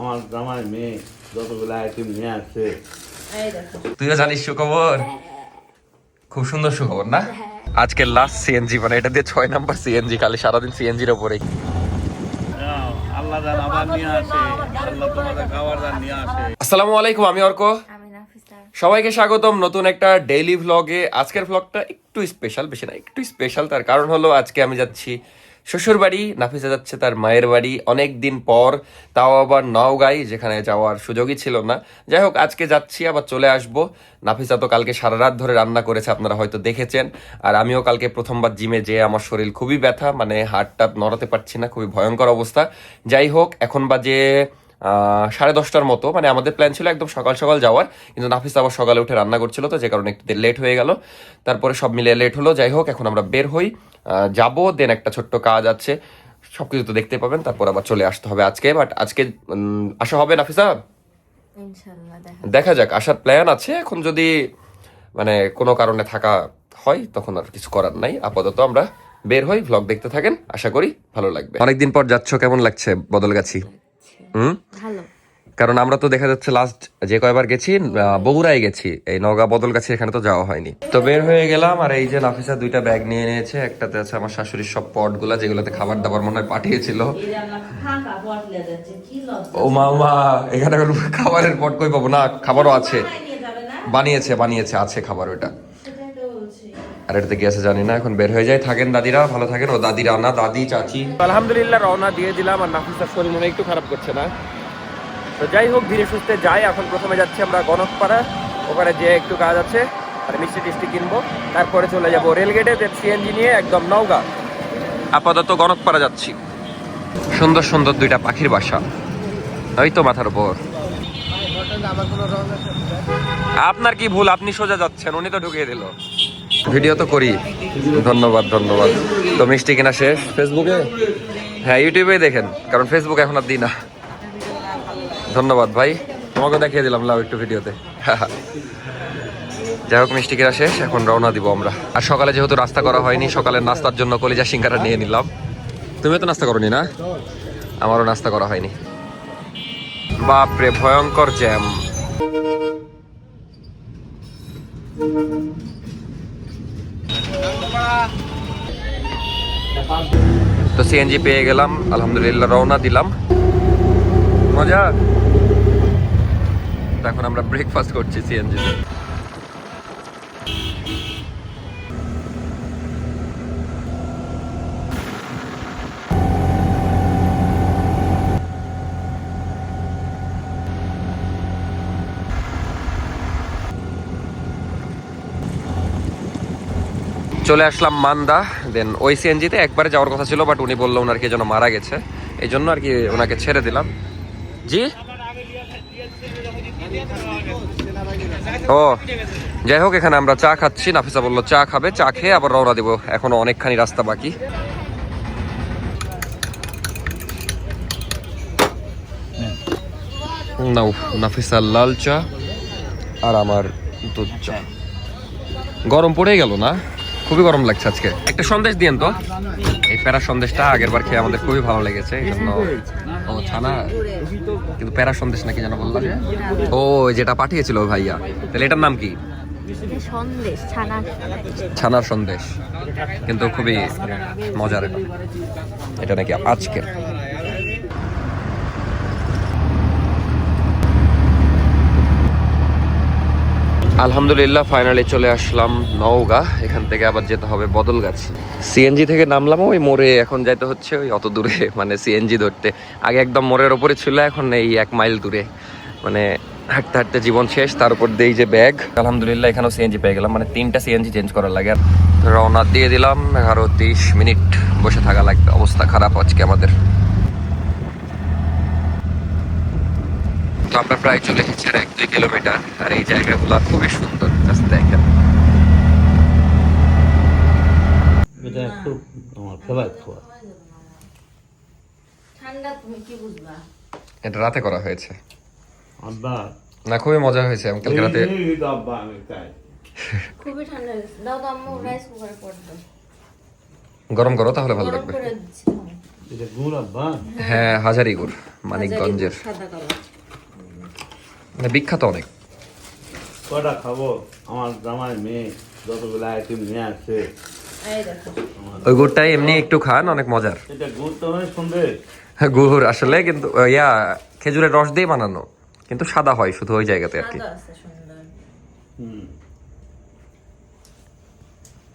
আমার জামাই মেয়ে যতগুলো আইটেম নিয়ে আসছে। এই তুইও জানিস সুখবর? খুব সুন্দর সুখবর না? আজকে লাস্ট সিএনজি মানে এটা দিয়ে ছয় নাম্বার সিএনজি খালি সারাদিন সিএনজির ওপরেই। আল্লাহ জান আবার নিয়ে আসে আল্লাহ তোমাদের খাবার দান নিয়ে আসে। আসসালামু আলাইকুম আমি অর্ক। সবাইকে স্বাগতম নতুন একটা ডেইলি ভ্লগে আজকের ভ্লগটা একটু স্পেশাল বেশি না একটু স্পেশাল তার কারণ হলো আজকে আমি যাচ্ছি শ্বশুর বাড়ি নাফিসা যাচ্ছে তার মায়ের বাড়ি অনেক দিন পর তাও আবার নওগাঁই যেখানে যাওয়ার সুযোগই ছিল না। যাই হোক আজকে যাচ্ছি আবার চলে আসব। নাফিসা তো কালকে সারা রাত ধরে রান্না করেছে আপনারা হয়তো দেখেছেন। আর আমিও কালকে প্রথমবার জিমে যেয়ে আমার শরীর খুবই ব্যথা মানে হাড়টা নড়াতে পারছি না খুবই ভয়ঙ্কর অবস্থা। যাই হোক এখন বাজে আহ, সাড়ে দশটার মতো। মানে আমাদের প্ল্যান ছিল একদম সকাল সকাল যাওয়ার কিন্তু নাফিস আবার সকালে উঠে রান্না করছিল তো যে কারণে একটু লেট হয়ে গেল। তারপরে সব মিলিয়ে লেট হলো। যাই হোক এখন আমরা বের হই। যাব দেন একটা ছোট্ট কাজ আছে। সবকিছু তো দেখতে পাবেন তারপর আবার চলে আসতে হবে আজকে। বাট আজকে আসা হবে নাফিসা দেখা যাক। আসার প্ল্যান আছে। এখন যদি মানে কোনো কারণে থাকা হয় তখন আর কিছু করার নাই। আপাতত আমরা বের হই ভ্লগ দেখতে থাকেন। আশা করি ভালো লাগবে। অনেকদিন পর যাচ্ছ কেমন লাগছে বদলগাছি? হুম? ভালো। কারণ আমরা তো দেখা যাচ্ছে লাস্ট যে কয়বার গেছি বগুড়ায় গেছি। এই নগা বদল গাছি এখানে তো যাওয়া হয়নি। তো বের হয়ে গেলাম আর এই যে নাফিসা দুইটা ব্যাগ নিয়ে নিয়েছে, একটাতে আছে আমার শাশুড়ির সব পটগুলা যেগুলোতে খাবার দাবার মনে হয় পাঠিয়েছিল। ও মা মা এখানে খাবারের পট কই পাবো? না, খাবারও আছে। বানিয়েছে বানিয়েছে, আছে খাবার ওটা আর এটাতে কি আছে জানি না, এখন বের হয়ে যায় থাকেন দাদিরা, ভালো থাকেন। ও দাদি রান্না দাদি, চাচি। আলহামদুলিল্লাহ রওনা দিয়ে দিলাম আর নাফিসার শরীর মনে একটু খারাপ করছে না। তো যাই হোক, ধীরে সুস্থে যাই। এখন প্রথমে যাচ্ছি আমরা গণকপাড়া। ওখানে যে একটু কাজ আছে, আর মিষ্টি টিষ্টি কিনবো। তারপরে চলে যাব রেলগেটে সিএনজি নিয়ে একদম নওগাঁ। আপাতত গণকপাড়া যাচ্ছি। সুন্দর সুন্দর দুইটা পাখির বাসা। ওই তো মাথার উপর। আপনার কি ভুল? আপনি সোজা যাচ্ছেন, উনি তো ঢুকিয়ে দিল। ভিডিও তো করি। ধন্যবাদ ধন্যবাদ। তো মিষ্টি কিনা শেষ? ফেসবুকে? হ্যাঁ ইউটিউবে দেখেন, কারণ ফেসবুক এখন আর দিই না। ধন্যবাদ ভাই। তোমাকে দেখিয়ে দিলাম লাভ একটু ভিডিওতে। যাই হোক, মিষ্টি কিনা শেষ, এখন রওনা দিব আমরা। আর সকালে যেহেতু রাস্তা করা হয়নি, সকালের নাস্তার জন্য কলিজা সিঙ্গারা নিয়ে নিলাম। তুমিও তো নাস্তা করনি না? আমারও নাস্তা করা হয়নি। বাপরে, ভয়ঙ্কর জ্যাম। তো সিএনজি পেয়ে গেলাম, আলহামদুলিল্লাহ রওনা দিলাম। মজা? তো এখন আমরা ব্রেকফাস্ট করছি সিএনজি চলে আসলাম মান্দা দেন ওই সিএনজিতে একবারে যাওয়ার কথা ছিল বাট উনি বলল ওনার কি যেন মারা গেছে। এই জন্য আর কি ওনাকে ছেড়ে দিলাম। জি? ও, যাই হোক, এখানে আমরা চা খাচ্ছি। নাফিসা বলল, চা খাবে, চা খেয়ে আবার রওনা দিব। এখনও অনেকখানি রাস্তা বাকি। নাও নাফিসা লাল চা আর আমার দুধ চা। গরম পড়ে গেল না? খুবই গরম লাগছে আজকে। একটা সন্দেশ দিয়েন তো। এই প্যারা সন্দেশটা আগের বার খেয়ে আমাদের খুবই ভালো লেগেছে এই জন্য ও ছানা কিন্তু প্যারা সন্দেশ নাকি যেন বললাম। ও যেটা পাঠিয়েছিল ভাইয়া। তাহলে এটার নাম কি? সন্দেশ ছানার সন্দেশ। কিন্তু খুবই মজার এটা। এটা নাকি আজকের। আলহামদুলিল্লাহ ফাইনালে চলে আসলাম নওগাঁ। এখান থেকে আবার যেতে হবে বদলগাছ। সিএনজি থেকে নামলাম, ওই মোড়ে এখন যাইতে হচ্ছে, ওই অত দূরে মানে সিএনজি ধরতে। আগে একদম মোড়ের ওপরে ছিল, এখন এই এক মাইল দূরে। মানে হাঁটতে হাঁটতে জীবন শেষ, তার উপর দিয়ে যে ব্যাগ। আলহামদুলিল্লাহ, এখানেও সিএনজি পেয়ে গেলাম মানে তিনটা সিএনজি চেঞ্জ করার লাগে। আর রওনা দিয়ে দিলাম, এগারো তেইশ মিনিট বসে থাকা লাগবে, অবস্থা খারাপ আজকে আমাদের। তো আমরা প্রায় চলে এসেছি আর এক দুই কিলোমিটার। আর এই জায়গাগুলো খুবই সুন্দর জাস্ট দেখেন। এটা খুব আমার ফেভারিট খাবার ঠান্ডা তুমি কি বুঝবা? এটা রাতে করা হয়েছে। আব্বা। না খুবই মজা হয়েছে। আমি কালকে রাতে এই- এই তো আব্বা আমি তাই খুবই ঠান্ডা লেগেছে দাও তো আম্মু রাইস কুকারে পড় দাও। গরম করো তাহলে ভালো গরম লাগবে। দিচ্ছি। এটা গুড় আব্বা? হ্যাঁ মানিকগঞ্জের। সাদা কালার। মানে বিখ্যাত অনেক। কটা খাব? আমার জামাই মেয়ে যতগুলো আইটেম নিয়ে আসছে এই ওই গুড়টাই এমনি একটু খান অনেক মজার। এটা গুড় তো অনেক সুন্দর। গুড় আসলে কিন্তু ইয়া খেজুরের রস দিয়ে বানানো। কিন্তু সাদা হয় শুধু ওই জায়গাতে আর কি। সাদা আছে সুন্দর। হুম।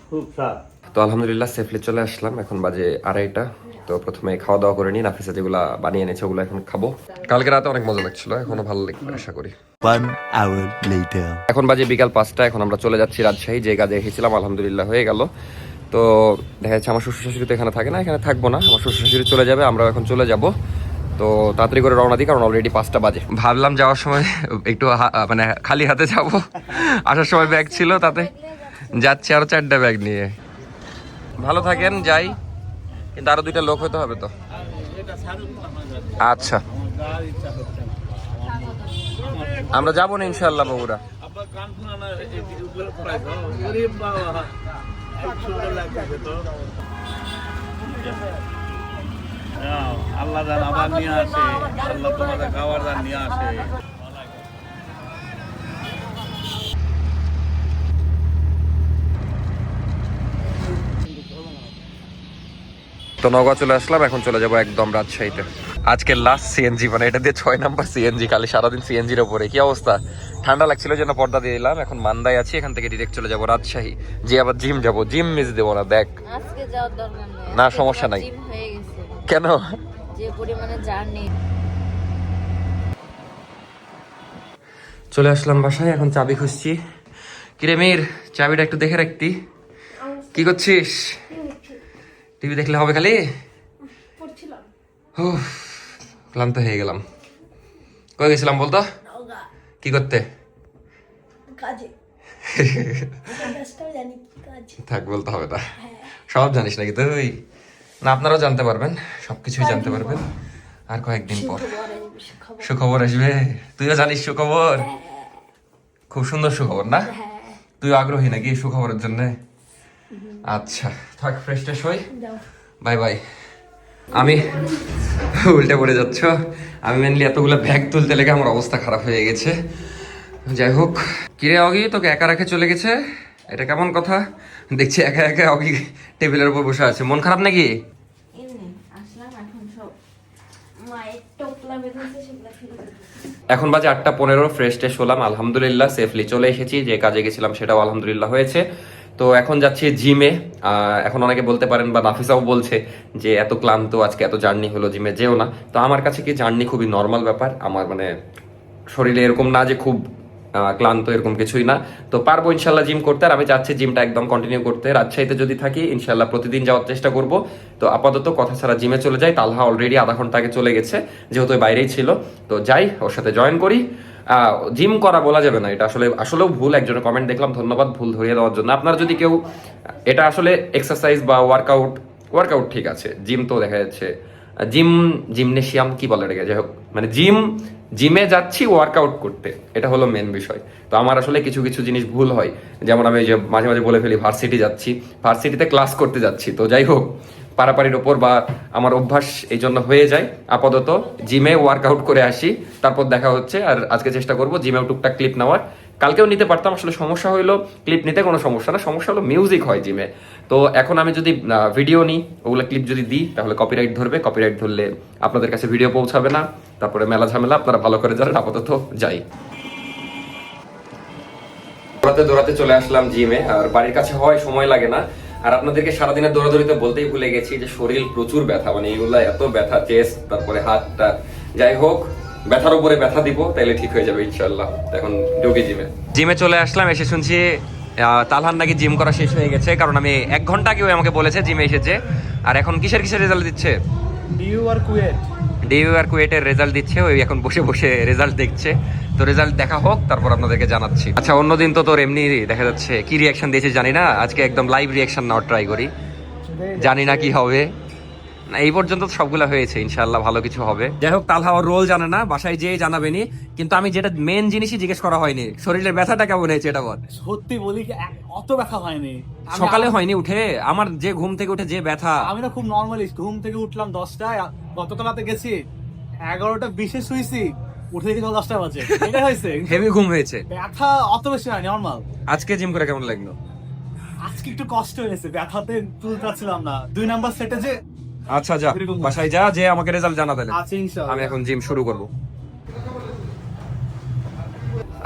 খুব স্বাদ। তো আলহামদুলিল্লাহ সেফলি চলে আসলাম। এখন বাজে আড়াইটা। তো প্রথমে খাওয়া দাওয়া করে নিই নাফিসা যেগুলা বানিয়ে এনেছে ওগুলো এখন খাব। কালকে রাতে অনেক মজা লাগছিল এখনও ভালো লাগবে আশা করি। One hour later. এখন বাজে বিকাল পাঁচটা এখন আমরা চলে যাচ্ছি রাজশাহী যে কাজে এসেছিলাম আলহামদুলিল্লাহ হয়ে গেল। তো দেখা যাচ্ছে আমার শ্বশুর শাশুড়ি তো এখানে থাকে না এখানে থাকব না আমার শ্বশুর শাশুড়ি চলে যাবে আমরা এখন চলে যাব। তো তাড়াতাড়ি করে রওনা দিই কারণ অলরেডি পাঁচটা বাজে। ভাবলাম যাওয়ার সময় একটু হা- মানে খালি হাতে যাব। আসার সময় ব্যাগ ছিল তাতে। যাচ্ছি আরও চারটা ব্যাগ নিয়ে। ভালো থাকেন যাই। কিন্তু আরও দুইটা লোক হতে হবে তো। আচ্ছা। আমরা যাব না ইনশাল্লাহ বগুড়া। আব্বা কান শোনা না এই উপরে পড়াইছো গরিব বাবা খুব সুন্দর লাগতেছে তো যাও, আল্লাহ আবার নিয়ে আসে আল্লাহ তোমাদের খাবার দান নিয়ে আসে। তো নওগাঁ চলে আসলাম এখন চলে যাব একদম রাজশাহীতে। আজকে লাস্ট সিএনজি মানে এটা দিয়ে ছয় নাম্বার সিএনজি খালি সারাদিন সিএনজির ওপরে। কি অবস্থা? ঠান্ডা লাগছিল যেন পর্দা দিয়ে দিলাম এখন মান্দায় আছি এখান থেকে ডিরেক্ট চলে যাব রাজশাহী। যে আবার জিম যাব জিম মিস দেবো না দেখ। আজকে যাওয়ার দরকার নেই। না, সমস্যা নাই। হয়ে কেন? যে পরিমাণে জার্নি চলে আসলাম বাসায় এখন চাবি খুঁজছি। কিরে মির চাবিটা একটু দেখে রাখতি। কি করছিস? টিভি দেখলে হবে খালি? ক্লান্ত হয়ে গেলাম। কই গেছিলাম বলতো? কি করতে? থাক বলতে হবে না। সব জানিস নাকি তুই? না আপনারাও জানতে পারবেন। সব কিছুই জানতে পারবেন। আর কয়েকদিন পর। সুখবর আসবে তুইও জানিস সুখবর? খুব সুন্দর সুখবর না? তুই আগ্রহী নাকি সুখবরের জন্য? আচ্ছা থাক ফ্রেশ ট্রেশ হই। বাই বাই আমি উল্টে পড়ে যাচ্ছ। আমি মেনলি এতগুলো ব্যাগ তুলতে লেগে আমার অবস্থা খারাপ হয়ে গেছে। যাই হোক কিরে অগি তোকে একা রেখে চলে গেছে? এটা কেমন কথা? দেখছি একা একা অগি টেবিলের উপর বসে আছে। মন খারাপ নাকি। এখন বাজে আটটা পনেরো ফ্রেশ ট্রেশ হলাম। আলহামদুলিল্লাহ সেফলি চলে এসেছি। যে কাজে গেছিলাম সেটাও আলহামদুলিল্লাহ হয়েছে। তো এখন যাচ্ছি জিমে এখন অনেকে বলতে পারেন বা নাফিসাও বলছে যে, এত ক্লান্ত, আজকে এত জার্নি হলো জিমে যেও না। তো আমার কাছে কি জার্নি খুবই নর্মাল ব্যাপার? আমার মানে শরীরে এরকম না যে খুব ক্লান্ত এরকম কিছুই না। তো পারব ইনশাল্লাহ জিম করতে। আর আমি চাচ্ছি জিমটা একদম কন্টিনিউ করতে। রাজশাহীতে যদি থাকি, ইনশাল্লাহ প্রতিদিন যাওয়ার চেষ্টা করব। তো আপাতত কথা ছাড়া জিমে চলে যাই। তালহা অলরেডি আধা ঘণ্টা আগে চলে গেছে, যেহেতু বাইরেই ছিল। তো যাই, ওর সাথে জয়েন করি। জিম করা বলা যাবে না, এটা আসলে আসলেও ভুল, একজনের কমেন্ট দেখলাম, ধন্যবাদ, ভুল ধরিয়ে দেওয়ার জন্য। আপনার যদি কেউ এটা আসলে এক্সারসাইজ বা ওয়ার্কআউট ওয়ার্কআউট ঠিক আছে জিম তো দেখা যাচ্ছে। জিম জিমনেশিয়াম কি বলে এটাকে? যাই হোক মানে জিম জিমে যাচ্ছি ওয়ার্কআউট করতে। এটা হলো মেন বিষয়। তো আমার আসলে কিছু কিছু জিনিস ভুল হয়। যেমন আমি যে মাঝে মাঝে বলে ফেলি ভার্সিটি যাচ্ছি। ভার্সিটিতে ক্লাস করতে যাচ্ছি। তো যাই হোক পারাপারির ওপর বা আমার অভ্যাস এই জন্য হয়ে যায়। আপাতত জিমে ওয়ার্কআউট করে আসি, তারপর দেখা হচ্ছে আর আজকে চেষ্টা করব জিমেও টুকটাক ক্লিপ নেওয়ার। কালকেও নিতে পারতাম, আসলে সমস্যা হইল ক্লিপ নিতে কোনো সমস্যা না, সমস্যা হলো মিউজিক হয় জিমে তো এখন আমি যদি ভিডিও নিই ওগুলো ক্লিপ যদি দিই, তাহলে কপিরাইট ধরবে কপিরাইট ধরলে আপনাদের কাছে ভিডিও পৌঁছাবে না। তারপরে মেলা ঝামেলা, আপনারা ভালো করে জানেন, আপাতত যাই। দৌড়াতে দৌড়াতে চলে আসলাম জিমে আর বাড়ির কাছে হয় সময় লাগে না। আর আপনাদেরকে সারাদিনের দৌড়াদৌড়িতে বলতেই ভুলে গেছি যে শরীর প্রচুর ব্যথা মানে এইগুলা এত ব্যথা চেস্ট তারপরে হাতটা। যাই হোক ব্যথার উপরে ব্যথা দিব তাইলে ঠিক হয়ে যাবে ইনশাল্লাহ এখন ঢুকি জিমে জিমে চলে আসলাম এসে শুনছি আহ, তালহান নাকি জিম করা শেষ হয়ে গেছে কারণ আমি এক ঘণ্টা আগে ও আমাকে বলেছে জিমে এসেছে। আর এখন কিসের কিসের রেজাল্ট দিচ্ছে? ডিউ আর কুয়েট ডিউ আর কুয়েটের রেজাল্ট দিচ্ছে ওই এখন বসে বসে রেজাল্ট দেখছে। তো রেজাল্ট দেখা হোক তারপর আপনাদেরকে জানাচ্ছি। আচ্ছা অন্যদিন তো তোর এমনি দেখা যাচ্ছে কি রিয়াকশন দিয়েছে জানি না আজকে একদম লাইভ রিয়াকশন নেওয়ার ট্রাই করি। জানি না কি হবে। না এই পর্যন্ত সবগুলো হয়েছে ইনশাল্লাহ ভালো কিছু হবে। যাই হোক তালহা ওর রোল জানে না বাসায় যেয়ে জানাবেনি কিন্তু আমি যেটা মেন জিনিসই জিজ্ঞেস করা হয়নি শরীরের ব্যথাটা কেমন হয়েছে এটা বল। সত্যি বলি অত ব্যথা হয়নি। সকালে হয়নি উঠে আমার যে ঘুম থেকে উঠে যে ব্যথা। আমি না খুব নর্মালি ঘুম থেকে উঠলাম দশটায় গতকাল রাতে গেছি এগারোটা বিশে শুয়েছি উঠে দেখি দশটা বাজে। এটা হয়েছে? হেভি ঘুম হয়েছে। ব্যথা অত বেশি হয় নর্মাল আজকে জিম করে কেমন লাগল? আজকে একটু কষ্ট হয়েছে ব্যথাতে তুলতে পারছিলাম না। দুই নাম্বার সেটে যে আচ্ছা যা বাসায় যা যে আমাকে রেজাল্ট জানা তাহলে আমি এখন জিম শুরু করব।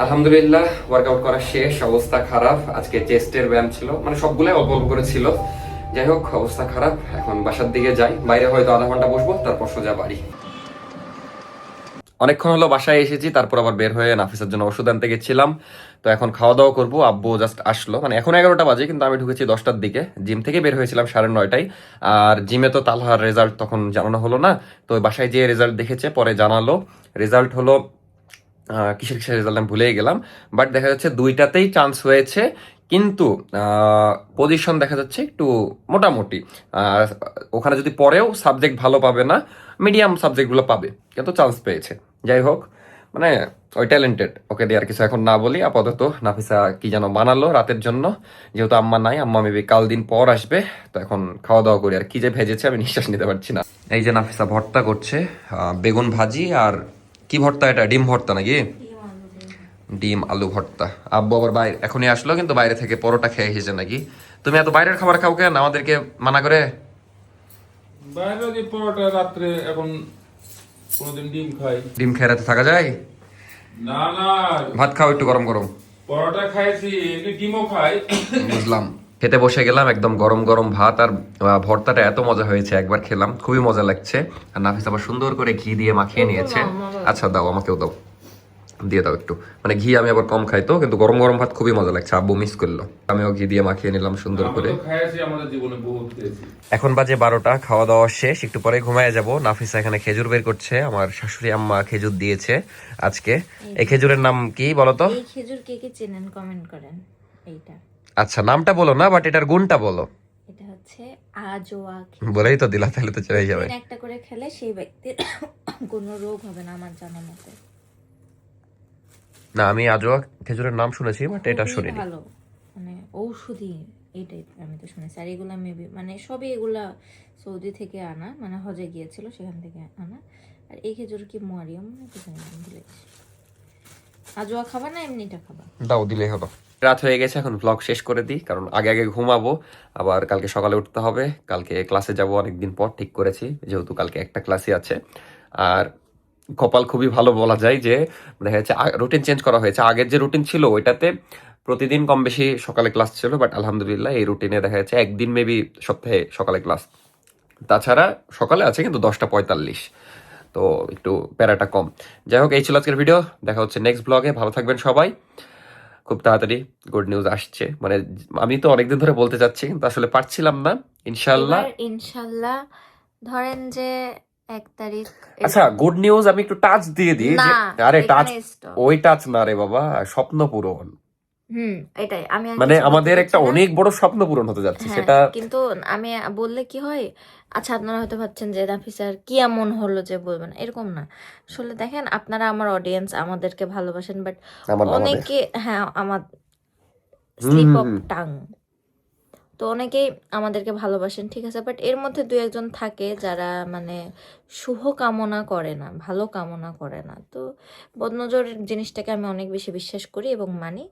আলহামদুলিল্লাহ ওয়ার্কআউট করা শেষ অবস্থা খারাপ। আজকে চেস্টের ব্যায়াম ছিল মানে সবগুলাই অল্প অল্প করে ছিল। যাই হোক অবস্থা খারাপ। এখন বাসার দিকে যাই। বাইরে হয়তো আধা ঘণ্টা বসবো, তারপর সোজা বাড়ি। অনেকক্ষণ হলো বাসায় এসেছি, তারপর আবার বের হয়ে নাফিসের জন্য ওষুধ আনতে গেছিলাম। তো এখন খাওয়া দাওয়া করব। আব্বু জাস্ট আসলো। মানে এখন এগারোটা বাজে, কিন্তু আমি ঢুকেছি দশটার দিকে। জিম থেকে বের হয়েছিলাম সাড়ে নয়টায়। আর জিমে তো তালহার রেজাল্ট তখন জানানো হলো না। তো বাসায় যে রেজাল্ট দেখেছে, পরে জানালো। রেজাল্ট হলো কিসের কিসের রেজাল্ট আমি ভুলেই গেলাম। বাট দেখা যাচ্ছে দুইটাতেই চান্স হয়েছে। কিন্তু পজিশন দেখা যাচ্ছে একটু মোটামুটি। ওখানে যদি পরেও সাবজেক্ট ভালো পাবে না মিডিয়াম সাবজেক্টগুলো পাবে, কিন্তু চান্স পেয়েছে। যাই হোক মানে ওই ট্যালেন্টেড ওকে দিয়ে আর কিছু এখন না বলি, আপাতত নাফিসা কি যেন বানালো রাতের জন্য। যেহেতু আম্মা নাই, আম্মা মেবি কাল দিন পর আসবে, তো এখন খাওয়া দাওয়া করি। আর কি যে ভেজেছে আমি নিঃশ্বাস নিতে পারছি না। এই যে নাফিসা ভর্তা করছে বেগুন ভাজি আর কি ভর্তা এটা? ডিম ভর্তা নাকি? ডিম আলু ভর্তা। আব্বু আবার বাইরে এখনই আসলো কিন্তু বাইরে থেকে পরোটা খেয়ে এসেছে নাকি? তুমি এত বাইরের খাবার খাও কেন? আমাদেরকে মানা করে? বাইরে যে পরোটা রাত্রে এখন কোনোদিন ডিম খাই। ডিম খেয়ে রাতে থাকা যায়? না না। ভাত খাও একটু গরম গরম। পরোটা খাইছি ডিমও খাই। বুঝলাম। খেতে বসে গেলাম একদম গরম গরম ভাত আর আহ, ভর্তাটা এত মজা হয়েছে একবার খেলাম। খুবই মজা লাগছে। আর নাফিস আবার সুন্দর করে ঘি দিয়ে মাখিয়ে নিয়েছে। আচ্ছা দাও আমাকেও দাও। দিয়ে দাও একটু। মানে ঘি আমি আবার কম খাই তো কিন্তু গরম গরম ভাত খুবই মজা লাগছে আব্বু মিস করল। আমিও ঘি দিয়ে মাখিয়ে নিলাম সুন্দর করে। তো এখন বাজে বারোটা খাওয়া দাওয়া শেষ একটু পরে ঘুমায় যাব। নাফিসা এখানে খেজুর বের করছে আমার শাশুড়ি আম্মা খেজুর দিয়েছে আজকে। এই খেজুরের নাম কি বলতো? এই খেজুর কে কে চেনেন কমেন্ট করেন এইটা। আচ্ছা নামটা বলো না বাট এটার গুণটা বলো। এটা হচ্ছে আজোয়া বলেই তো দিলা তাহলে তো চলে যাবে। একটা করে খেলে সেই ব্যক্তির কোনো রোগ হবে না আমার জানা মতে। না আমি আজও খেজুরের নাম শুনেছি বাট এটা শুনিনি। ভালো। মানে ঔষধি এইটাই আমি তো শুনেছি। আর এগুলা মেবি মানে সবই এগুলা সৌদি থেকে আনা মানে হজে গিয়েছিল সেখান থেকে আনা। আর এই খেজুর কি মোয়ারিয়াম না কি জানি আমি ভুলে গেছি। আজোয়া খাবা না এমনিটা খাবা? দাও দিলেই হলো। রাত হয়ে গেছে এখন ব্লগ শেষ করে দিই কারণ আগে আগে ঘুমাবো আবার কালকে সকালে উঠতে হবে কালকে ক্লাসে যাব অনেকদিন পর ঠিক করেছি যেহেতু কালকে একটা ক্লাসই আছে। আর কপাল খুবই ভালো বলা যায় যে, দেখা যাচ্ছে রুটিন চেঞ্জ করা হয়েছে। আগের যে রুটিন ছিল, ওইটাতে প্রতিদিন কম বেশি সকালে ক্লাস ছিল বাট আলহামদুলিল্লাহ এই রুটিনে দেখা যাচ্ছে একদিন মেবি সপ্তাহে সকালে ক্লাস তাছাড়া সকালে আছে কিন্তু দশটা পঁয়তাল্লিশ, তো একটু প্যারাটা কম। যাই হোক, এই ছিল আজকের ভিডিও দেখা হচ্ছে নেক্সট ব্লগে ভালো থাকবেন সবাই। খুব তাড়াতাড়ি গুড নিউজ আসছে। মানে আমি তো অনেকদিন ধরে বলতে চাচ্ছি, কিন্তু আসলে পারছিলাম না। ইনশাল্লাহ ইনশাল্লাহ ধরেন যে এক তারিখ আচ্ছা গুড নিউজ আমি একটু টাচ দিয়ে দিই না, আরে টাচ এখানে stop। ওই টাচ না রে বাবা স্বপ্ন পূরণ। হুম এটাই। আমি আর মানে কিছু বলতে আমাদের একটা চাচ্ছি না। অনেক বড় স্বপ্ন পূরণ হতে যাচ্ছে হ্যাঁ, সেটা কিন্তু আমি বললে কি হয় আচ্ছা আপনারা হয়তো ভাবছেন যে রাফি স্যার কি এমন হলো যে বলবেন? এরকম না। আসলে দেখেন আপনারা আমার অডিয়েন্স আমাদেরকে ভালোবাসেন বাট আমার আমাদের। অনেকে হ্যাঁ আমার স্লিপ অফ হুম। টাং তো অনেকেই আমাদেরকে ভালোবাসেন ঠিক আছে? বাট এর মধ্যে দু একজন থাকে যারা মানে শুভ কামনা করে না ভালো কামনা করে না। তো বদনজর জিনিসটাকে আমি অনেক বেশি বিশ্বাস করি এবং মানি।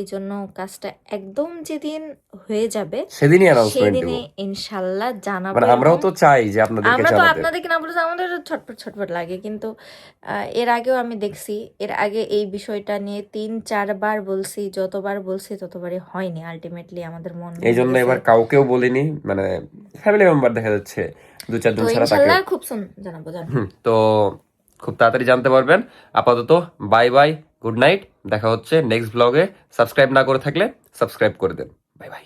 এই জন্য কাজটা একদম যেদিন হয়ে যাবে সেদিনই সেদিনে ইনশাল্লাহ জানাব মানে আমরাও তো চাই যে আপনাদেরকে আমরা তো আপনাদেরকে না বলে আমাদের ছটপট ছটপট লাগে কিন্তু এর আগেও আমি দেখছি এর আগে এই বিষয়টা নিয়ে তিন চারবার বলছি যতবার বলছি ততবারই হয়নি। আলটিমেটলি আমাদের মন এই জন্য এবার কাউকেও বলিনি মানে ফ্যামিলি মেম্বার দেখা যাচ্ছে দু চার দিন ছাড়া তাকে খুব জানাব তো খুব তাড়াতাড়ি জানতে পারবেন। আপাতত বাই বাই গুড নাইট। দেখা হচ্ছে নেক্সট ব্লগে। সাবস্ক্রাইব না করে থাকলে সাবস্ক্রাইব করে দেন। Bye bye.